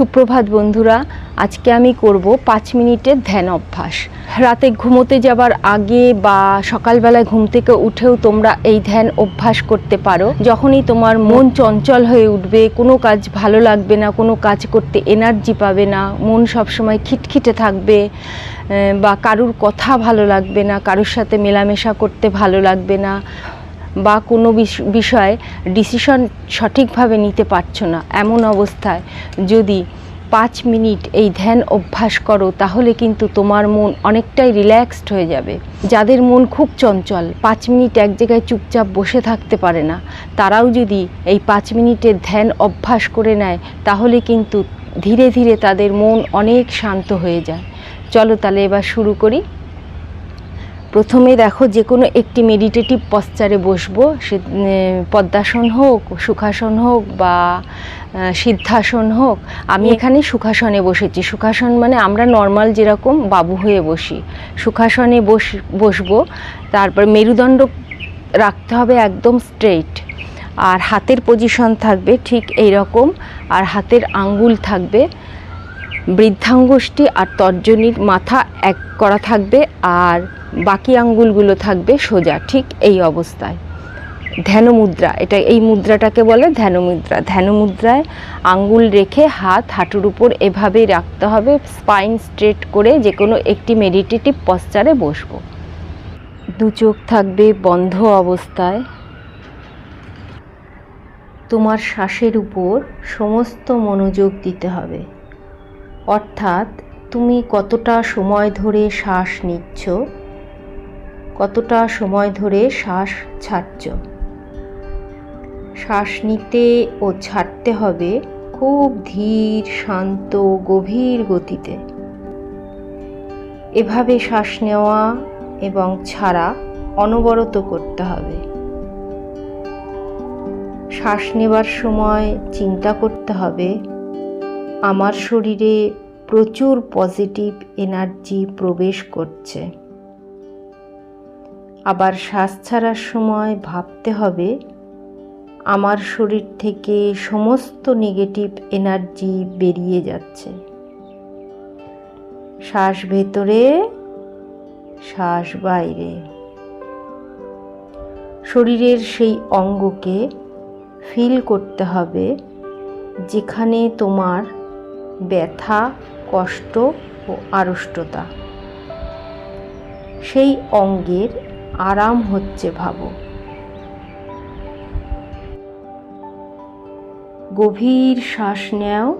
সুপ্রভাত বন্ধুরা, আজকে আমি করব পাঁচ মিনিটের ধ্যান অভ্যাস। রাতে ঘুমোতে যাবার আগে বা সকালবেলায় ঘুম থেকে উঠেও তোমরা এই ধ্যান অভ্যাস করতে পারো। যখনই তোমার মন চঞ্চল হয়ে উঠবে, কোনো কাজ ভালো লাগবে না, কোনো কাজ করতে এনার্জি পাবে না, মন সবসময় খিটখিটে থাকবে বা কারুর কথা ভালো লাগবে না, কারুর সাথে মেলামেশা করতে ভালো লাগবে না বা কোনো বিষ- বিষয়ে ডিসিশন সঠিকভাবে নিতে পারছ না। এমন অবস্থায় যদি পাঁচ মিনিট এই ধ্যান অভ্যাস করো, তাহলে কিন্তু তোমার মন অনেকটাই রিল্যাক্সড হয়ে যাবে। যাদের মন খুব চঞ্চল, পাঁচ মিনিট এক জায়গায় চুপচাপ বসে থাকতে পারে না। তারাও যদি এই পাঁচ মিনিটের ধ্যান অভ্যাস করে নেয়, তাহলে কিন্তু ধীরে ধীরে তাদের মন অনেক শান্ত হয়ে যায়। চলো তাহলে এবার শুরু করি। প্রথমে দেখো যে কোনো একটি মেডিটেটিভ পশ্চারে বসবো। সে পদ্মাসন হোক সুখাসন হোক বা সিদ্ধাসন হোক আমি এখানে সুখাসনে বসেছি। সুখাসন মানে আমরা নর্মাল যেরকম বাবু হয়ে বসি। সুখাসনে বস বসবো তারপর মেরুদণ্ড রাখতে হবে একদম স্ট্রেইট আর হাতের পজিশন থাকবে ঠিক এই রকম আর হাতের আঙ্গুল থাকবে বৃদ্ধাঙ্গুষ্ঠী আর তর্জনীর মাথা এক করা থাকবে আর বাকি আঙ্গুলগুলো থাকবে সোজা, ঠিক এই অবস্থায়। ধ্যান মুদ্রা এটা এই মুদ্রাটাকে বলে ধ্যান মুদ্রা ধ্যান মুদ্রায় আঙ্গুল রেখে হাত হাঁটুর উপর এভাবেই রাখতে হবে, স্পাইন স্ট্রেট করে যে কোনো একটি মেডিটেটিভ পশ্চারে বসবো। দু চোখ থাকবে বন্ধ অবস্থায়। তোমার শ্বাসের উপর সমস্ত মনোযোগ দিতে হবে। অর্থাৎ তুমি কতটা সময় ধরে শ্বাস নিচ্ছ? কতটা সময় ধরে শ্বাস ছাড়ছ? শ্বাস নিতে ও ছাড়তে হবে খুব ধীর, শান্ত, গভীর গতিতে। এভাবে শ্বাস নেওয়া এবং ছাড়া অনবরত করতে হবে। শ্বাস নেবার সময় চিন্তা করতে হবে আমার শরীরে প্রচুর পজিটিভ এনার্জি প্রবেশ করছে। আবার শ্বাস ছাড়ার সময় ভাবতে হবে, আমার শরীর থেকে সমস্ত নেগেটিভ এনার্জি বেরিয়ে যাচ্ছে। শ্বাস ভেতরে, শ্বাস বাইরে। শরীরের সেই অঙ্গকে ফিল করতে হবে, যেখানে তোমার ব্যথা, কষ্ট ও আড়ষ্টতা। সেই অঙ্গের আরাম হচ্ছে ভাবো। গভীর শ্বাস নেও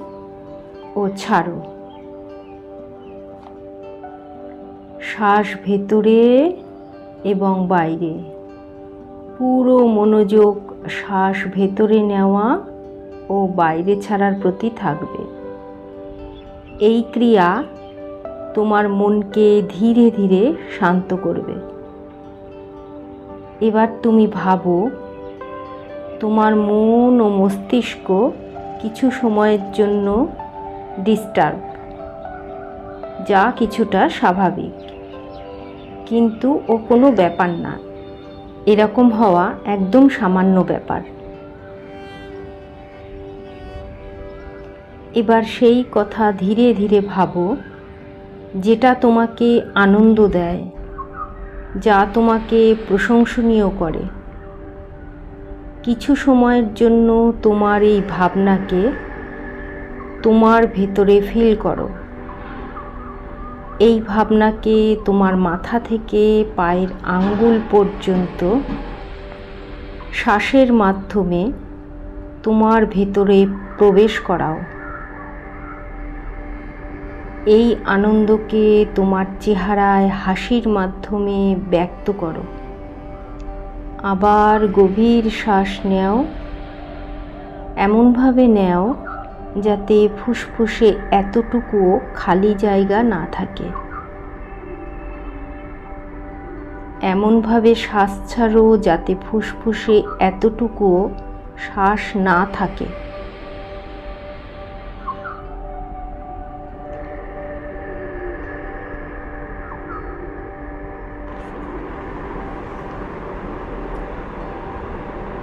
ও ছাড়ো। শ্বাস ভেতরে এবং বাইরে। পুরো মনোযোগ শ্বাস ভেতরে নেওয়া ও বাইরে ছাড়ার প্রতি থাকবে। এই ক্রিয়া তোমার মনকে ধীরে ধীরে শান্ত করবে। এবার তুমি ভাবো, তোমার মন ও মস্তিষ্ক কিছু সময়ের জন্য ডিস্টার্ব যা কিছুটা স্বাভাবিক। কিন্তু ও কোনো ব্যাপার না। এরকম হওয়া একদম সামান্য ব্যাপার। এবার সেই কথা ধীরে ধীরে ভাবো, যেটা তোমাকে আনন্দ দেয়, যা তোমাকে প্রশংসনীয় করে। কিছু সময়ের জন্য তোমার এই ভাবনাকে তোমার ভেতরে ফিল করো। এই ভাবনাকে তোমার মাথা থেকে পায়ের আঙ্গুল পর্যন্ত শ্বাসের মাধ্যমে তোমার ভেতরে প্রবেশ করাও। এই আনন্দকে তোমার চেহারায় হাসির মাধ্যমে ব্যক্ত করো। আবার গভীর শ্বাস নেও, এমনভাবে নেও যাতে ফুসফুসে এতটুকুও খালি জায়গা না থাকে। এমনভাবে শ্বাস ছাড়ো যাতে ফুসফুসে এতটুকুও শ্বাস না থাকে।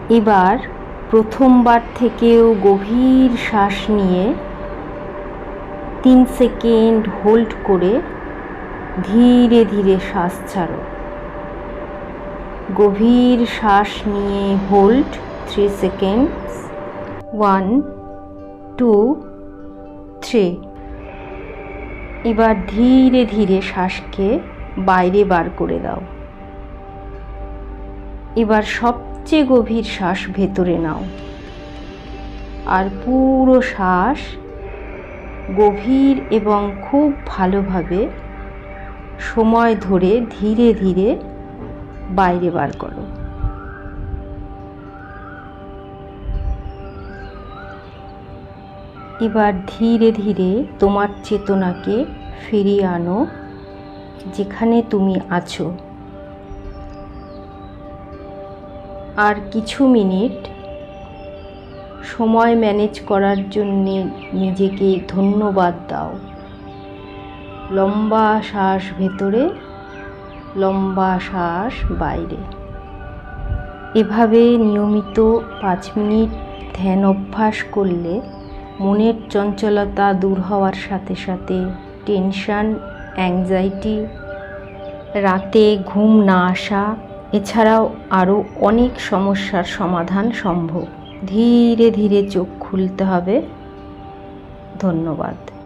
এবার প্রথমবার থেকেও গভীর শ্বাস নিয়ে তিন সেকেন্ড হোল্ড করে ধীরে ধীরে শ্বাস ছাড়ো। গভীর শ্বাস নিয়ে hold three seconds one two three এবার ধীরে ধীরে শ্বাসকে বাইরে বার করে দাও। এবার সবচেয়ে গভীর শ্বাস ভেতরে নাও। আর পুরো শ্বাস গভীর এবং খুব ভালোভাবে সময় ধরে ধীরে ধীরে বাইরে বার করো। এবার ধীরে ধীরে তোমার চেতনাকে ফিরিয়ে আনো, যেখানে তুমি আছো। আর কিছু মিনিট সময় ম্যানেজ করার জন্যে নিজেকে ধন্যবাদ দাও। লম্বা শ্বাস ভেতরে, লম্বা শ্বাস বাইরে। এভাবে নিয়মিত পাঁচ মিনিট ধ্যান অভ্যাস করলে মনের চঞ্চলতা দূর হওয়ার সাথে সাথে টেনশন, অ্যাংজাইটি, রাতে ঘুম না আসা এছাড়াও আরও অনেক সমস্যার সমাধান সম্ভব। ধীরে ধীরে চোখ খুলতে হবে। ধন্যবাদ।